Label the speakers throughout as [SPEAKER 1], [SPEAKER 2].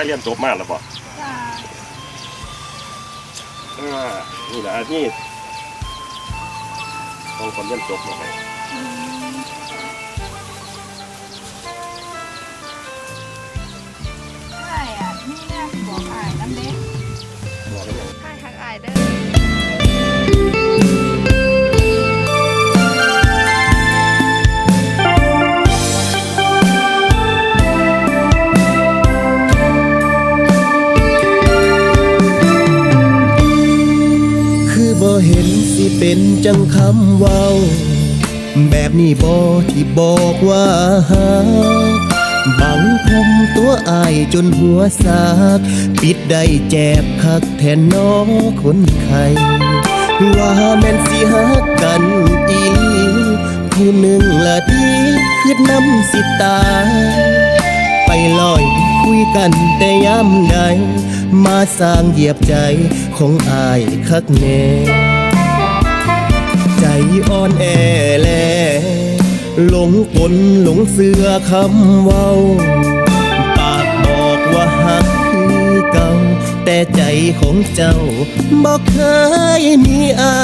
[SPEAKER 1] ายเรียนจบมาแล้วบ่
[SPEAKER 2] จ้า
[SPEAKER 1] อ่านี่แหละอาชีพของคนเรียนจบมาให้
[SPEAKER 2] อืมใช่อะนี่น่าสิบอกอายน้ำเด็ก
[SPEAKER 1] บอกกันอย่าง
[SPEAKER 2] ใช่ทักอายเด้อ
[SPEAKER 3] เห็นสิเป็นจังคำเว้า แบบนี้บ่ที่บอกว่าหาบังคุมตัวอายจนหัวสาก ปิดได้แจบคักแทนน้อคนไข้ว่าแม่นสิหักกันอีผู้หนึ่งละดีคืดน้ำสิตา ไปลอยคุยกันแต่ย้ำใดมาสร้างเหยียบใจของอายคักแน่ อ่อนแอแลหลงปนหลงเสือคำเว้า ปากบอกว่าหักคือเก่า แต่ใจของเจ้าบอกเคยมีอา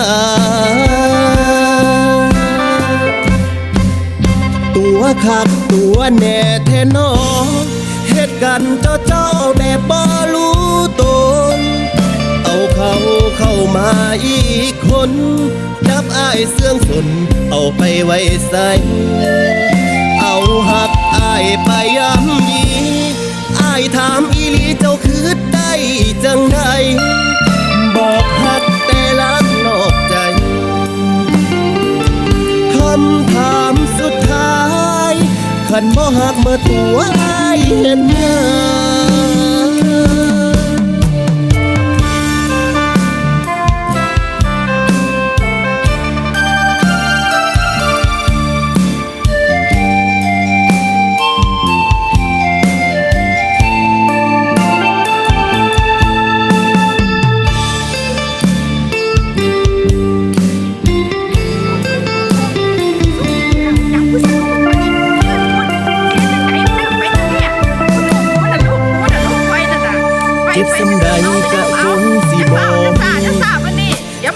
[SPEAKER 3] ตัวคักตัวแน่แท้นอเหตุกันเจ้าเจ้าแบบบ่รู้ตน เอาเขาเข้ามาอีกคน จับอายเสื่องสน เอาไปไว้ใส่เอาหักอายไปย้ำยีอายถามอีลีเจ้าคือได้จังใดบอกหักแต่ลักนอกใจคำถามสุดท้ายขันบ่หักเมื่อตัวอายเห็นหน้า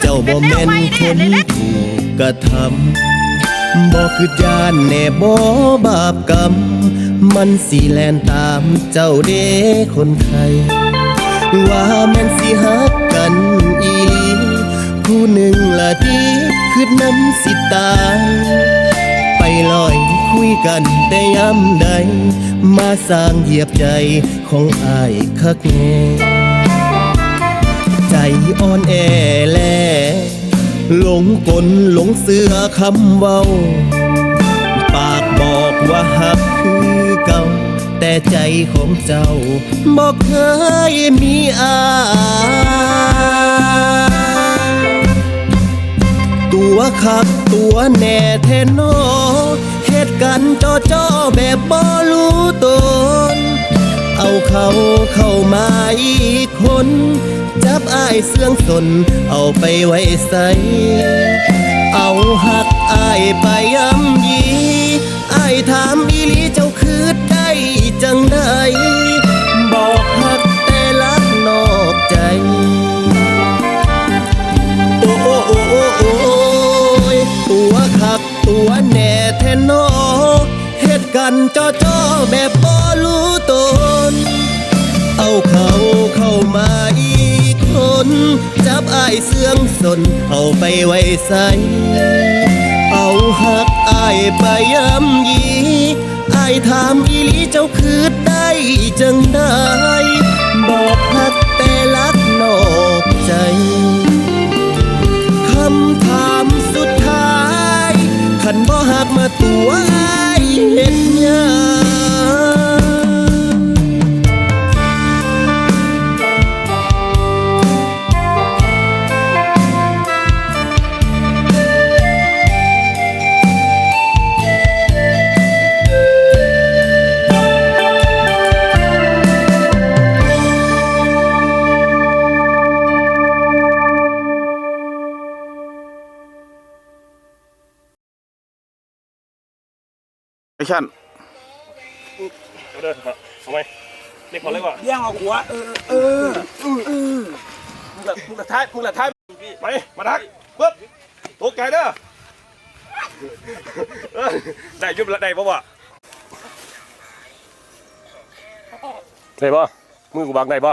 [SPEAKER 2] เจ้า
[SPEAKER 3] บ่
[SPEAKER 2] แม่
[SPEAKER 3] นค
[SPEAKER 2] น
[SPEAKER 3] ถูกกระทำบ่คือยานแน่บ่บาปกรรม มันสิแลนตามเจ้าเด้คนไข้ว่าแม่นสิฮักกันอีหลีผู้หนึ่งละดีคือน้ำสิตายไปลอยคุยกันแต่ย้ำใด มาสร้างเหยียบใจของอายคักแน่ อ่อนแอแลหลงกลหลงเสือคำเว้า ปากบอกว่าหักคือเก่า แต่ใจของเจ้าบอกเคยมีอายตัวคักตัวแน่แท้นอเหตุกันจอจอแบบบ่รู้ตน เขาเข้ามาอีกคน จับอายเสื่องสน เอาไปไว้ใส เอาหักอายไปย้ำยีอายถามอีลีเจ้าคือได้จังใดบอกหักแต่ลักนอกใจ โอ้โอ้โอ้โอ้ยตัวขับตัวแน่แท้นอเหตุกันจอจอแบบบ่รู้ตน เอาเขาเข้ามาอีกคน จับอายเสื่องสน เอาไปไว้ใส่เอาหักอายไปย้ำยีอายถามอีหลีเจ้าคือได้จังได้ บอกหักแต่ลักนอกใจคำถามสุดท้ายขันบ่หักมาตัวอายเห็นยัง
[SPEAKER 4] ไอชั่น
[SPEAKER 1] เอาเด้อครับเอาไหมเด็กคนเลยบ่
[SPEAKER 4] เลี้ยงเอาหัวเออเออเออเออมึงละมึงละท้ายมึงละท้าย
[SPEAKER 1] ไปมาทักปึ๊บตกใจเด้อเออได้ยุบละได้ป่าวะได้ป่ะมือกูบังได้ป่ะ